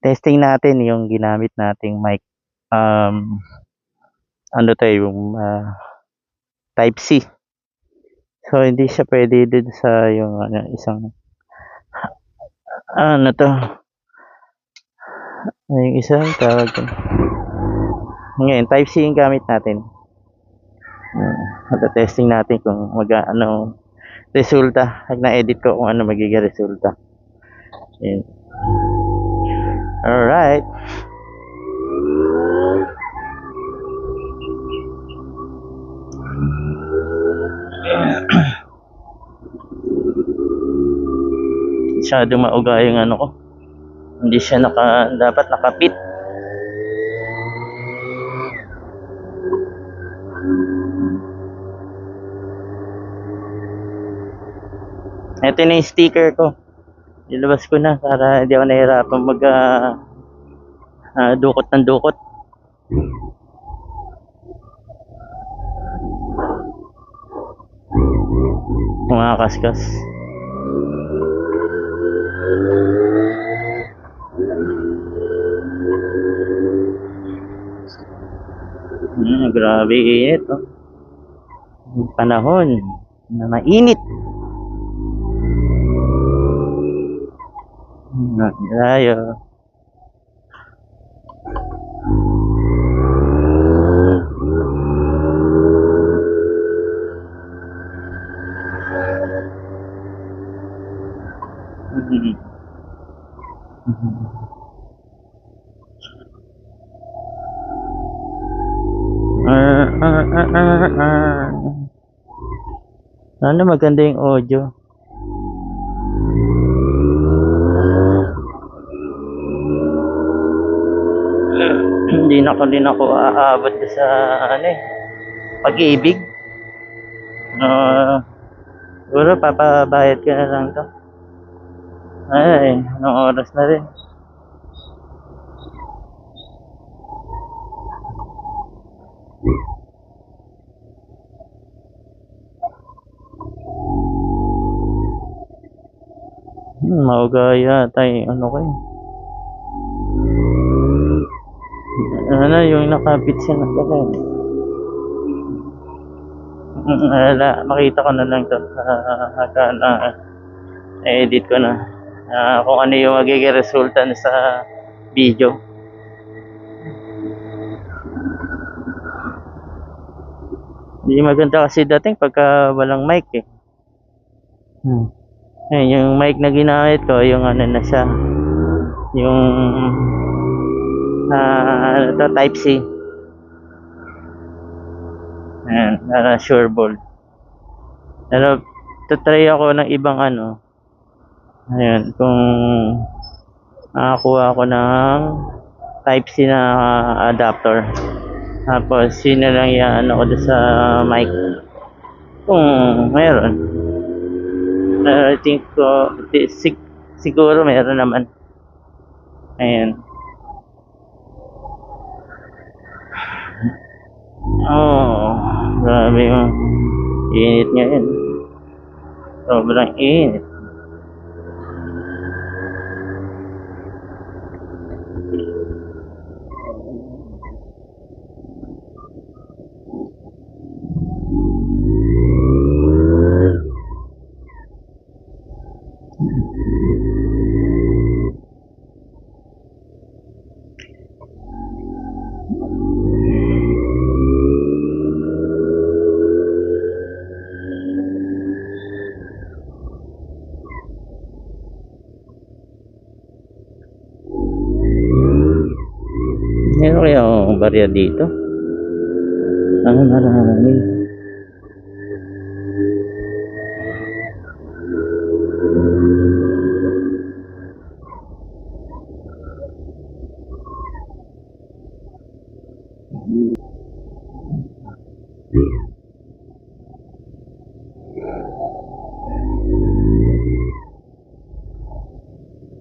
testing natin yung ginamit nating mic. Um, ano to yung ah, type C. So hindi siya pwede dun sa yung ano, isang ano to yung isang tawag ko. Ngayon, type C yung gamit natin. Uh, testing natin kung mag ano resulta. Pag na-edit ko kung ano magiging resulta. Yun. Alright. Masyadong mauga yung ano ko. Hindi siya naka, dapat nakapit. Ito na yung sticker ko. Ilabas ko na para hindi ako nahirapan mag ah, ah, dukot ng dukot. Mga kaskas. Hmm, grabe init. Oh. Panahon na mainit. Hmm, Tayo. Ah, ah, ah, ah, ah. Sana maganda yung audio. Hindi na ko din ako aabot sa ano eh, pag-ibig. Ah, siguro papabayad ka na lang to. Ay, anong oras na rin? Hmm, mauga yata yung ano ko eh. Ano, yung nakapit siya na pala. Wala, makita ko na lang to. Uh, na, edit ko na. Ah, kung ano yung magiging resulta sa video. Hindi maganda kasi dating pagka walang mic eh. Hmm. Ayun, yung mic na ginamit ko, yung ano na siya. Yung ah ano to, type C. Ayan, na sure ball. Pero, try ako ng ibang ano. Ayan, kung nakakuha ako ng type C na adapter. Tapos, yun na lang yan ano ko sa mic. Kung mayroon. Uh, I think ko, sig- siguro mayroon naman. Ayan. Oh, grabe yun. init ngayon. Sobrang init. Thank you. Barya dito? Ano marami?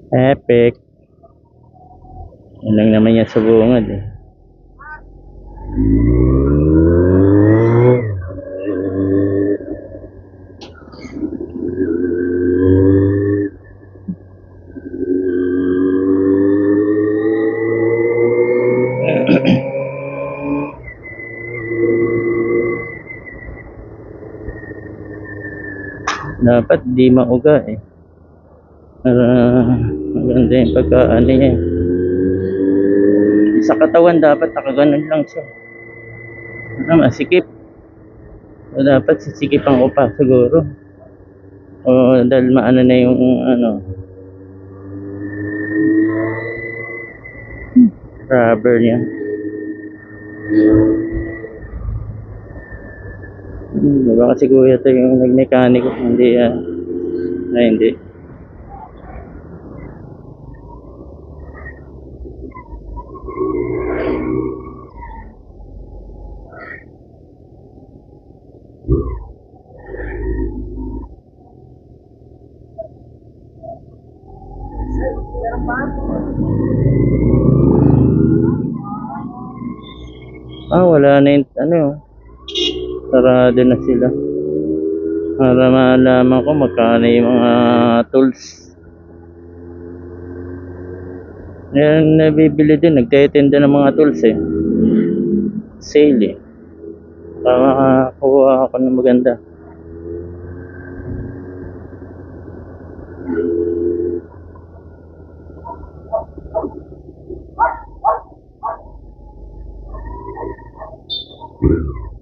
Epic. Yan lang naman yan sa bungad eh dapat di mauga eh. Para maganda yung pagkaan eh sa katawan dapat nakaganon lang siya. Ano, masikip. So, dapat sisikipan ko pa siguro. O dahil maano na yung ano. Rubber niya. Hmm, baka si kuya to yung nagmekaniko. Hindi ah. Ay, hindi. Ah, wala na yung ano. Sarado na sila. Para malaman ko magkano yung mga tools. Yan nabibili din, nagtitinda ng mga tools eh. Sale eh. Para makakuha ako ng maganda. blue.